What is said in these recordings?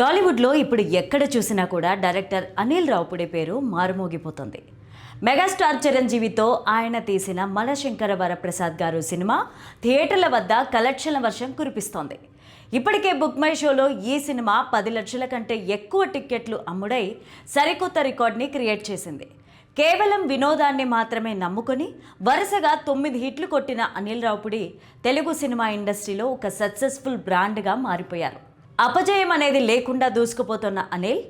టాలీవుడ్లో ఇప్పుడు ఎక్కడ చూసినా కూడా డైరెక్టర్ అనిల్ రావుపుడే పేరు మారుమోగిపోతుంది. మెగాస్టార్ చిరంజీవితో ఆయన తీసిన మలశంకర వరప్రసాద్ గారు సినిమా థియేటర్ల వద్ద కలెక్షన్ల వర్షం కురిపిస్తోంది. ఇప్పటికే బుక్ మై షోలో ఈ సినిమా పది లక్షల కంటే ఎక్కువ టిక్కెట్లు అమ్ముడై సరికొత్త రికార్డ్ని క్రియేట్ చేసింది. కేవలం వినోదాన్ని మాత్రమే నమ్ముకొని వరుసగా తొమ్మిది హిట్లు కొట్టిన అనిల్ రావుపుడి తెలుగు సినిమా ఇండస్ట్రీలో ఒక సక్సెస్ఫుల్ బ్రాండ్గా మారిపోయారు. అపజయం అనేది లేకుండా దూసుకుపోతున్న అనిల్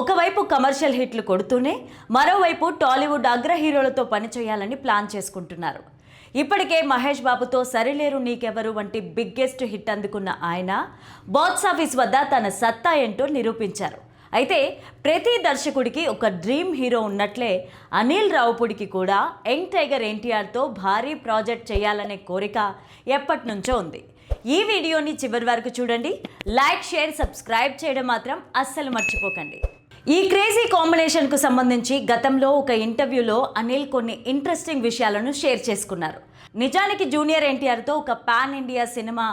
ఒకవైపు కమర్షియల్ హిట్లు కొడుతూనే మరోవైపు టాలీవుడ్ అగ్ర హీరోలతో పనిచేయాలని ప్లాన్ చేసుకుంటున్నారు. ఇప్పటికే మహేష్ బాబుతో సరిలేరు నీకెవరు వంటి బిగ్గెస్ట్ హిట్ అందుకున్న ఆయన బాక్స్ ఆఫీస్ వద్ద తన సత్తా ఏంటో నిరూపించారు. అయితే ప్రతి దర్శకుడికి ఒక డ్రీమ్ హీరో ఉన్నట్లే అనిల్ రావుపుడికి కూడా యంగ్ టైగర్ ఎన్టీఆర్తో భారీ ప్రాజెక్ట్ చేయాలనే కోరిక ఎప్పటి నుంచో ఉంది. ఈ వీడియోని చివరి వరకు చూడండి. లైక్ షేర్ సబ్స్క్రైబ్ చేయడం మాత్రం అస్సలు మర్చిపోకండి. ఈ క్రేజీ కాంబినేషన్కు సంబంధించి గతంలో ఒక ఇంటర్వ్యూలో అనిల్ కొన్ని ఇంట్రెస్టింగ్ విషయాలను షేర్ చేసుకున్నారు. నిజానికి జూనియర్ ఎన్టీఆర్తో ఒక పాన్ ఇండియా సినిమా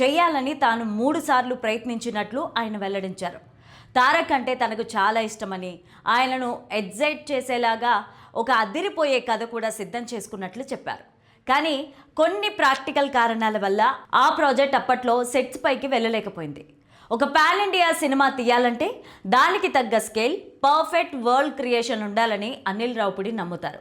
చేయాలని తాను మూడు సార్లు ప్రయత్నించినట్లు ఆయన వెల్లడించారు. తారక్ అంటే తనకు చాలా ఇష్టమని ఆయనను ఎగ్జైట్ చేసేలాగా ఒక అదిరిపోయే కథ కూడా సిద్ధం చేసుకున్నట్లు చెప్పారు. కానీ కొన్ని ప్రాక్టికల్ కారణాల వల్ల ఆ ప్రాజెక్ట్ అప్పట్లో సెట్స్ పైకి వెళ్ళలేకపోయింది. ఒక పాన్ ఇండియా సినిమా తీయాలంటే దానికి తగ్గ స్కేల్ పర్ఫెక్ట్ వరల్డ్ క్రియేషన్ ఉండాలని అనిల్ రావుపుడి నమ్ముతారు.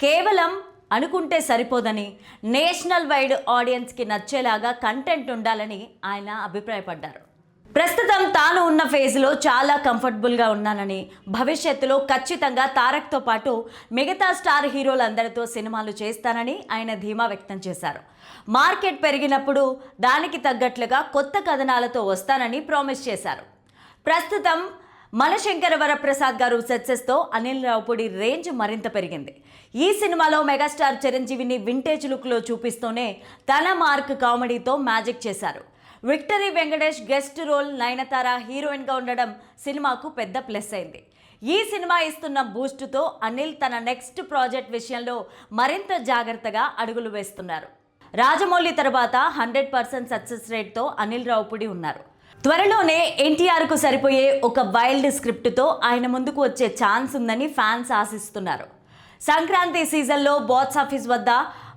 కేవలం అనుకుంటే సరిపోదని నేషనల్ వైడ్ ఆడియన్స్కి నచ్చేలాగా కంటెంట్ ఉండాలని ఆయన అభిప్రాయపడ్డారు. ప్రస్తుతం తాను ఉన్న ఫేజ్లో చాలా కంఫర్టబుల్గా ఉన్నానని భవిష్యత్తులో ఖచ్చితంగా తారక్తో పాటు మిగతా స్టార్ హీరోలందరితో సినిమాలు చేస్తానని ఆయన ధీమా వ్యక్తం చేశారు. మార్కెట్ పెరిగినప్పుడు దానికి తగ్గట్లుగా కొత్త కథనాలతో వస్తానని ప్రామిస్ చేశారు. ప్రస్తుతం మనశంకర వరప్రసాద్ గారు సక్సెస్తో అనిల్ రావుపూడి రేంజ్ మరింత పెరిగింది. ఈ సినిమాలో మెగాస్టార్ చిరంజీవిని వింటేజ్ లుక్లో చూపిస్తూనే తన మార్క్ కామెడీతో మ్యాజిక్ చేశారు. Victory Venkatesh guest role Nayanthara హీరోయిన్గా ఉండడం సినిమాకు పెద్ద ప్లస్ అయింది. ఈ సినిమా ఇస్తున్న బూస్టుతో అనిల్ తన నెక్స్ట్ ప్రాజెక్ట్ విషయంలో మరింత జాగ్రత్తగా అడుగులు వేస్తున్నారు. రాజమౌళి తర్వాత హండ్రెడ్ పర్సెంట్ సక్సెస్ రేట్తో అనిల్ రావుపుడి ఉన్నారు. త్వరలోనే ఎన్టీఆర్కు సరిపోయే ఒక వైల్డ్ స్క్రిప్ట్తో ఆయన ముందుకు వచ్చే ఛాన్స్ ఉందని ఫ్యాన్స్ ఆశిస్తున్నారు. సంక్రాంతి సీజన్లో బాక్స్ ఆఫీస్ వద్ద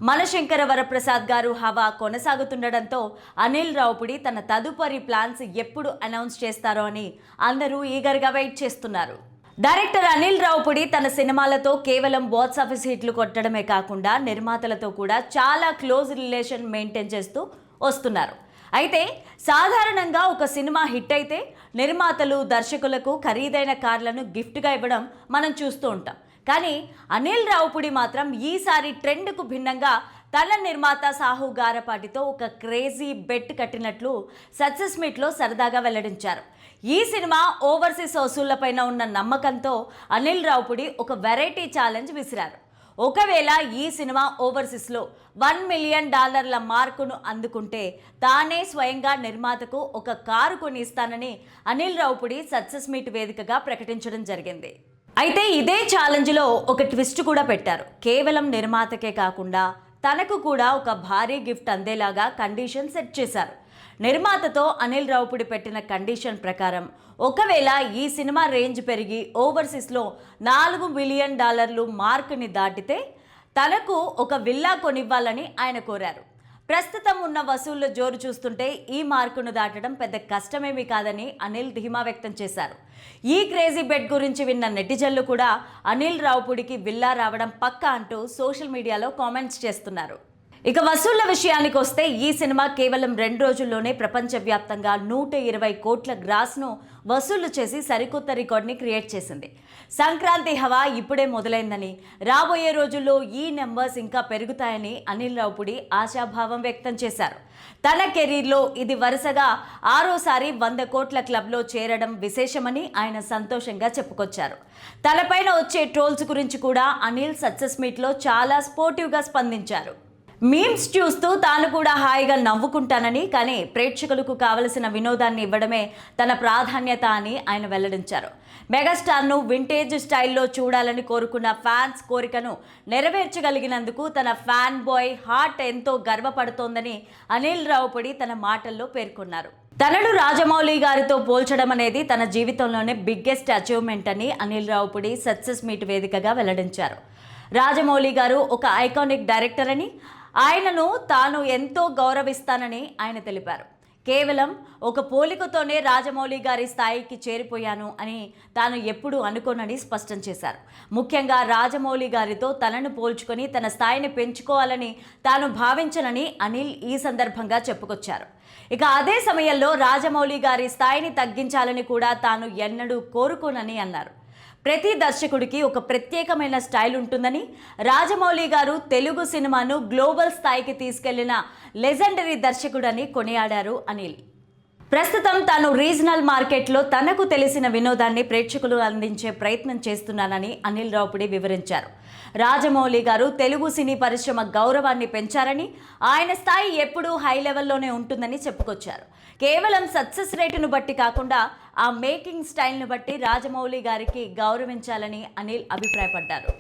మనశంకర వరప్రసాద్ గారు హవా కొనసాగుతుండడంతో అనిల్ రావుపుడి తన తదుపరి ప్లాన్స్ ఎప్పుడు అనౌన్స్ చేస్తారో అని అందరూ ఈగర్గా వెయిట్ చేస్తున్నారు. డైరెక్టర్ అనిల్ రావుపుడి తన సినిమాలతో కేవలం బాక్స్ ఆఫీస్ హిట్లు కొట్టడమే కాకుండా నిర్మాతలతో కూడా చాలా క్లోజ్ రిలేషన్ మెయింటైన్ చేస్తూ వస్తున్నారు. అయితే సాధారణంగా ఒక సినిమా హిట్ అయితే నిర్మాతలు దర్శకులకు ఖరీదైన కార్లను గిఫ్ట్గా ఇవ్వడం మనం చూస్తూ ఉంటాం. కానీ అనిల్ రావుపుడి మాత్రం ఈసారి ట్రెండ్కు భిన్నంగా తన నిర్మాత సాహు గారపాటితో ఒక క్రేజీ బెట్ కట్టినట్లు సక్సెస్ మీట్లో సరదాగా వెల్లడించారు. ఈ సినిమా ఓవర్సీస్ వసూళ్ళపైన ఉన్న నమ్మకంతో అనిల్ రావుపుడి ఒక వెరైటీ ఛాలెంజ్ విసిరారు. ఒకవేళ ఈ సినిమా ఓవర్సీస్లో వన్ మిలియన్ డాలర్ల మార్కును అందుకుంటే తానే స్వయంగా నిర్మాతకు ఒక కారు కొని ఇస్తానని అనిల్ రావుపుడి సక్సెస్ మీట్ వేదికగా ప్రకటించడం జరిగింది. అయితే ఇదే ఛాలెంజ్లో ఒక ట్విస్ట్ కూడా పెట్టారు. కేవలం నిర్మాతకే కాకుండా తనకు కూడా ఒక భారీ గిఫ్ట్ అందేలాగా కండిషన్ సెట్ చేశారు. నిర్మాతతో అనిల్ రావుపుడి పెట్టిన కండిషన్ ప్రకారం ఒకవేళ ఈ సినిమా రేంజ్ పెరిగి ఓవర్సీస్లో నాలుగు మిలియన్ డాలర్లు మార్క్ని దాటితే తనకు ఒక విల్లా కొనివ్వాలని ఆయన కోరారు. ప్రస్తుతం ఉన్న వసూళ్ళ జోరు చూస్తుంటే ఈ మార్కును దాటడం పెద్ద కష్టమేమీ కాదని అనిల్ ధీమా వ్యక్తం చేశారు. ఈ క్రేజీ బెడ్ గురించి విన్న నెటిజన్లు కూడా అనిల్ రావుపుడికి విల్లా రావడం పక్కా అంటూ సోషల్ మీడియాలో కామెంట్స్ చేస్తున్నారు. ఇక వసూళ్ళ విషయానికి వస్తే ఈ సినిమా కేవలం రెండు రోజుల్లోనే ప్రపంచవ్యాప్తంగా నూట ఇరవై కోట్ల గ్రాస్ను వసూళ్ళు చేసి సరికొత్త రికార్డ్ని క్రియేట్ చేసింది. సంక్రాంతి హవా ఇప్పుడే మొదలైందని రాబోయే రోజుల్లో ఈ నెంబర్స్ ఇంకా పెరుగుతాయని అనిల్ రావుపుడి ఆశాభావం వ్యక్తం చేశారు. తన కెరీర్లో ఇది వరుసగా ఆరోసారి వంద కోట్ల క్లబ్లో చేరడం విశేషమని ఆయన సంతోషంగా చెప్పుకొచ్చారు. తనపైన వచ్చే ట్రోల్స్ గురించి కూడా అనిల్ సక్సెస్ మీట్లో చాలా స్పోర్టివ్గా స్పందించారు. మీమ్స్ చూస్తూ తాను కూడా హాయిగా నవ్వుకుంటానని కానీ ప్రేక్షకులకు కావలసిన వినోదాన్ని ఇవ్వడమే తన ప్రాధాన్యత అని ఆయన వెల్లడించారు. మెగాస్టార్ను వింటేజ్ స్టైల్లో చూడాలని కోరుకున్న ఫ్యాన్స్ కోరికను నెరవేర్చగలిగినందుకు తన ఫ్యాన్ బాయ్ హార్ట్ ఎంతో గర్వపడుతోందని అనిల్ రావుపడి తన మాటల్లో పేర్కొన్నారు. తనను రాజమౌళి గారితో పోల్చడం అనేది తన జీవితంలోనే బిగ్గెస్ట్ అచీవ్మెంట్ అని అనిల్ రావుపుడి సక్సెస్ మీట్ వేదికగా వెల్లడించారు. రాజమౌళి గారు ఒక ఐకానిక్ డైరెక్టర్ అని ఆయనను తాను ఎంతో గౌరవిస్తానని ఆయన తెలిపారు. కేవలం ఒక పోలికతోనే రాజమౌళి గారి స్థాయికి చేరిపోయాను అని తాను ఎప్పుడూ అనుకోనని స్పష్టం చేశారు. ముఖ్యంగా రాజమౌళి గారితో తనను పోల్చుకొని తన స్థాయిని పెంచుకోవాలని తాను భావించనని అనిల్ ఈ సందర్భంగా చెప్పుకొచ్చారు. ఇక అదే సమయంలో రాజమౌళి గారి స్థాయిని తగ్గించాలని కూడా తాను ఎన్నడూ కోరుకోనని అన్నారు. ప్రతి దర్శకుడికి ఒక ప్రత్యేకమైన స్టైల్ ఉంటుందని రాజమౌళి గారు తెలుగు సినిమాను గ్లోబల్ స్థాయికి తీసుకెళ్ళిన లెజెండరీ దర్శకుడని కొనియాడారు అనిల్. ప్రస్తుతం తాను రీజనల్ మార్కెట్లో తనకు తెలిసిన వినోదాన్ని ప్రేక్షకులు అందించే ప్రయత్నం చేస్తున్నానని అనిల్ రావుపుడి వివరించారు. రాజమౌళి గారు తెలుగు సినీ పరిశ్రమ గౌరవాన్ని పెంచారని ఆయన స్థాయి ఎప్పుడూ హై లెవెల్లోనే ఉంటుందని చెప్పుకొచ్చారు. కేవలం సక్సెస్ రేటును బట్టి కాకుండా ఆ మేకింగ్ స్టైల్ను బట్టి రాజమౌళి గారికి గౌరవించాలని అనిల్ అభిప్రాయపడ్డారు.